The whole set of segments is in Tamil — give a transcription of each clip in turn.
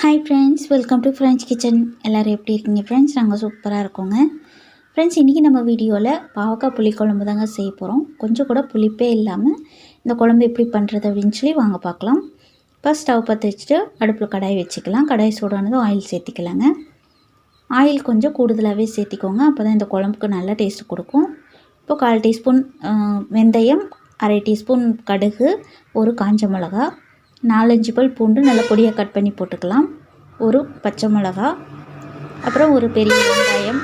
Hi friends welcome to French kitchen எல்லோரும் எப்படி இருக்கீங்க ஃப்ரெண்ட்ஸ் நாங்கள் சூப்பராக இருக்கோங்க. ஃப்ரெண்ட்ஸ் இன்றைக்கி நம்ம வீடியோவில் பாவக்காய் புளிக்குழம்பு தாங்க செய்ய போகிறோம் கொஞ்சம் கூட புளிப்பே இல்லாமல் இந்த குழம்பு எப்படி பண்ணுறது அப்படின்னு சொல்லி வாங்க பார்க்கலாம். ஃபஸ்ட் ஸ்டவ் பற்ற வச்சுட்டு அடுப்பில் கடாய் வச்சுக்கலாம். கடாய் சூடானதும் ஆயில் சேர்த்திக்கலாங்க. ஆயில் கொஞ்சம் கூடுதலாகவே சேர்த்திக்கோங்க. அப்போ தான் இந்த குழம்புக்கு நல்ல டேஸ்ட் கொடுக்கும். இப்போ கால் டீஸ்பூன் வெந்தயம் அரை டீஸ்பூன் கடுகு ஒரு காஞ்ச மிளகா நாலஞ்சு பல் பூண்டு நல்லா பொடியாக கட் பண்ணி போட்டுக்கலாம். ஒரு பச்சை மிளகா அப்புறம் ஒரு பெரிய வெங்காயம்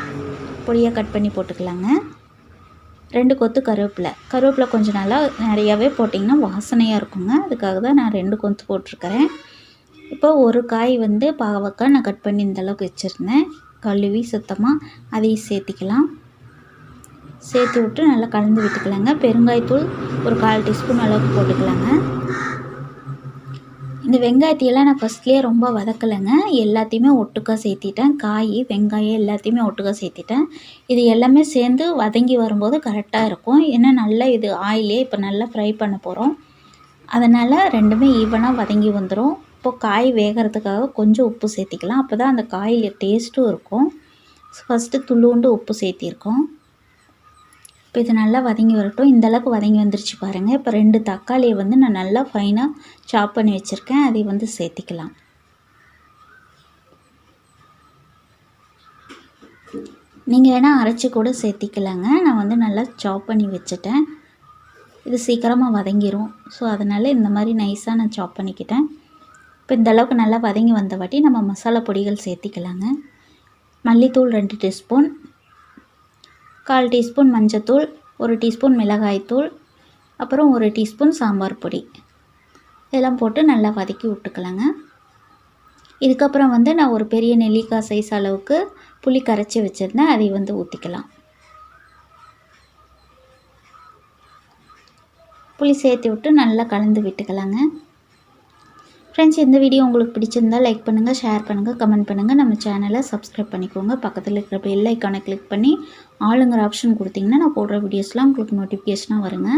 பொடியாக கட் பண்ணி போட்டுக்கலாங்க. ரெண்டு கொத்து கருவேப்பிலை. கருவேப்பிலை கொஞ்சம் நல்லா நிறையாவே போட்டிங்கன்னா வாசனையாக இருக்குங்க. அதுக்காக தான் நான் ரெண்டு கொத்து போட்டிருக்கிறேன். இப்போ ஒரு காய் வந்து பாவக்காய் நான் கட் பண்ணி இந்த அளவுக்கு வச்சுருந்தேன். கழுவி சுத்தமாக அதையும் சேர்த்திக்கலாம். சேர்த்து விட்டு நல்லா கலந்து விட்டுக்கலாங்க. பெருங்காயத்தூள் ஒரு கால் டீஸ்பூன் அளவுக்கு போட்டுக்கலாங்க. இந்த வெங்காயத்தையெல்லாம் நான் ஃபஸ்ட்லேயே ரொம்ப வதக்கலைங்க. எல்லாத்தையுமே ஒட்டுக்காக சேர்த்திட்டேன். காய் வெங்காயம் எல்லாத்தையுமே ஒட்டுக்காக சேர்த்திட்டேன். இது எல்லாமே சேர்ந்து வதங்கி வரும்போது கரெக்டாக இருக்கும். ஏன்னா நல்லா இது ஆயிலே இப்போ நல்லா ஃப்ரை பண்ண போகிறோம் அதனால் ரெண்டுமே ஈவனாக வதங்கி வந்துடும் இப்போது காய் வேகிறதுக்காக கொஞ்சம் உப்பு சேர்த்திக்கலாம். அப்போ தான் அந்த காயில் டேஸ்ட்டும் இருக்கும். ஃபஸ்ட்டு துள்ளுண்டு உப்பு சேர்த்திருக்கோம். இப்போ இது நல்லா வதங்கி வரட்டும். இந்தளவுக்கு வதங்கி வந்துருச்சு பாருங்கள் இப்போ ரெண்டு தக்காளியை வந்து நான் நல்லா ஃபைனாக சாப் பண்ணி வச்சுருக்கேன். அதை வந்து சேர்த்திக்கலாம். நீங்கள் வேணால் அரைச்சி கூட சேர்த்திக்கலாங்க. நான் வந்து நல்லா சாப் பண்ணி வச்சுட்டேன். இது சீக்கிரமாக வதங்கிரும். ஸோ அதனால் இந்த மாதிரி நைஸாக நான் சாப் பண்ணிக்கிட்டேன். இப்போ இந்த அளவுக்கு நல்லா வதங்கி வந்த வாட்டி நம்ம மசாலா பொடிகள் சேர்த்திக்கலாங்க. மல்லித்தூள் ரெண்டு டீஸ்பூன் கால் டீஸ்பூன் மஞ்சத்தூள் ஒரு டீஸ்பூன் மிளகாய்த்தூள் அப்புறம் ஒரு டீஸ்பூன் சாம்பார் பொடி. இதெல்லாம் போட்டு நல்லா வதக்கி விட்டுக்கலாங்க. இதுக்கப்புறம் வந்து நான் ஒரு பெரிய நெல்லிக்காய் சைஸ் அளவுக்கு புளி கரைச்சி வச்சுருந்தேன். அதை வந்து ஊற்றிக்கலாம் புளி சேர்த்து விட்டு நல்லா கலந்து விட்டுக்கலாங்க. ஃப்ரெண்ட்ஸ் இந்த வீடியோ உங்களுக்கு பிடிச்சிருந்தால் லைக் பண்ணுங்கள் ஷேர் பண்ணுங்கள் கமெண்ட் பண்ணுங்கள் நம்ம சேனலை சப்ஸ்கிரைப் பண்ணிக்கோங்க. பக்கத்தில் இருக்கிற பெல் ஐக்கானை கிளிக் பண்ணி ஆளுங்கிற ஆப்ஷன் கொடுத்திங்கன்னா நான் போடுற வீடியோஸ்லாம் உங்களுக்கு நோட்டிஃபிகேஷனாக வருங்க.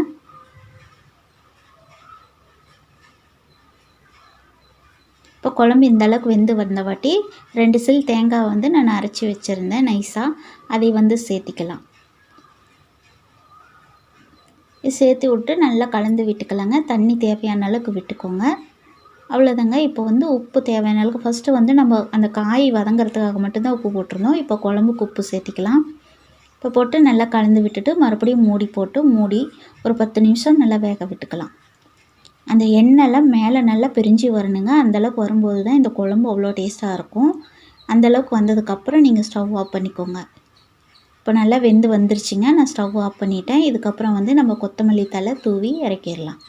இப்போ குழம்பு இந்த அளவுக்கு வெந்து வந்த வாட்டி ரெண்டு சில் தேங்காய் வந்து நான் அரைச்சி வச்சுருந்தேன் நைஸாக அதை வந்து சேர்த்திக்கலாம். சேர்த்து விட்டு நல்லா கலந்து விட்டுக்கலாங்க. தண்ணி தேவையான அளவுக்கு விட்டுக்கோங்க. அவ்வளோதாங்க இப்போ வந்து உப்பு தேவையான அளவுக்கு ஃபஸ்ட்டு வந்து நம்ம அந்த காய் வதங்கிறதுக்காக மட்டும்தான் உப்பு போட்டிருந்தோம். இப்போ குழம்புக்கு உப்பு சேர்த்திக்கலாம். இப்போ போட்டு நல்லா கலந்து விட்டுட்டு மறுபடியும் மூடி போட்டு மூடி ஒரு பத்து நிமிஷம் நல்லா வேக விட்டுக்கலாம். அந்த எண்ணெய்லாம் மேலே நல்லா பிரிஞ்சு வரணுங்க. அந்தளவுக்கு வரும்போது தான் இந்த குழம்பு அவ்வளோ டேஸ்ட்டாக இருக்கும். அந்தளவுக்கு வந்ததுக்கப்புறம் நீங்கள் ஸ்டவ் ஆஃப் பண்ணிக்கோங்க. இப்போ நல்லா வெந்து வந்துருச்சுங்க. நான் ஸ்டவ் ஆஃப் பண்ணிட்டேன். இதுக்கப்புறம் வந்து நம்ம கொத்தமல்லி தலை தூவி இறக்கிடலாம்.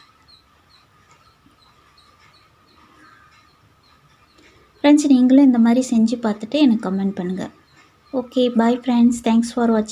ஃப்ரெண்ட்ஸ் நீங்களும் இந்த மாதிரி செஞ்சு பார்த்துட்டு எனக்கு கமெண்ட் பண்ணுங்கள் okay bye friends thanks for வாட்சிங்